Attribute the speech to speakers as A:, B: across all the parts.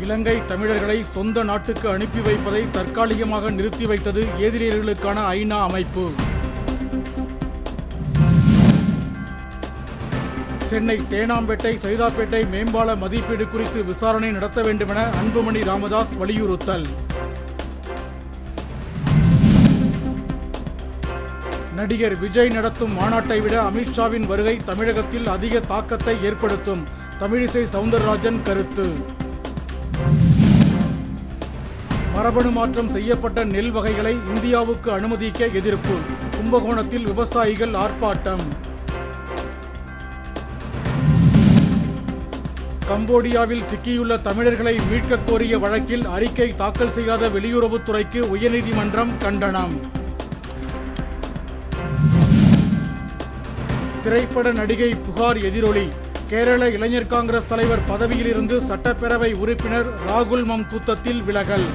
A: இலங்கை தமிழர்களை சொந்த நாட்டுக்கு அனுப்பி வைப்பதை தற்காலிகமாக நிறுத்தி வைத்தது எதிரியர்களுக்கான ஐநா அமைப்பு. சென்னை தேனாம்பேட்டை சைதாப்பேட்டை மேம்பால மதிப்பீடு குறித்து விசாரணை நடத்த வேண்டுமென அன்புமணி ராமதாஸ் வலியுறுத்தல். நடிகர் விஜய் நடத்தும் மாநாட்டை விட அமித்ஷாவின் வருகை தமிழகத்தில் அதிக தாக்கத்தை ஏற்படுத்தும். தமிழிசை சவுந்தரராஜன் கருத்து. மரபணு மாற்றம் செய்யப்பட்ட நெல் வகைகளை இந்தியாவுக்கு அனுமதிக்க எதிர்ப்பு. கும்பகோணத்தில் விவசாயிகள் ஆர்ப்பாட்டம். கம்போடியாவில் சிக்கியுள்ள தமிழர்களை மீட்கக் கோரிய வழக்கில் அறிக்கை தாக்கல் செய்யாத வெளியுறவுத்துறைக்கு உயர்நீதிமன்றம் கண்டனம். திரைப்பட நடிகை புகார் எதிரொலி. கேரள இளைஞர் காங்கிரஸ் தலைவர் பதவியிலிருந்து சட்டப்பேரவை உறுப்பினர் ராகுல் மம்கூத்தத்தில் விலகல்.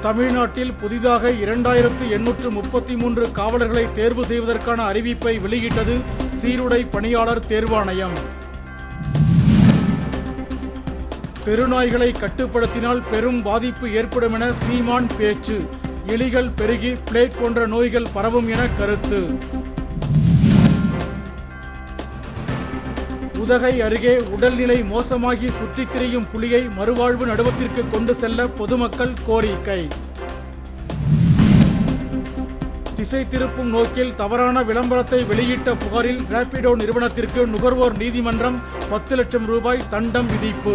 A: தமிழ்நாட்டில் புதிதாக இரண்டாயிரத்து எண்ணூற்று முப்பத்தி மூன்று காவலர்களை தேர்வு செய்வதற்கான அறிவிப்பை வெளியிட்டது சீருடை பணியாளர் தேர்வாணையம். தெருநாய்களை கட்டுப்படுத்தினால் பெரும் பாதிப்பு ஏற்படும் என சீமான் பேச்சு. எலிகள் பெருகி பிளேக் போன்ற நோய்கள் பரவும் என கருத்து. உதகை அருகே உடல்நிலை மோசமாகி சுற்றித் திரியும் புலியை மறுவாழ்வு நடுவத்திற்கு கொண்டு செல்ல பொதுமக்கள் கோரிக்கை. திசை திருப்பும் நோக்கில் தவறான விளம்பரத்தை வெளியிட்ட புகாரில் ரேபிடோ நிறுவனத்திற்கு நுகர்வோர் நீதிமன்றம் பத்து லட்சம் ரூபாய் தண்டம் விதிப்பு.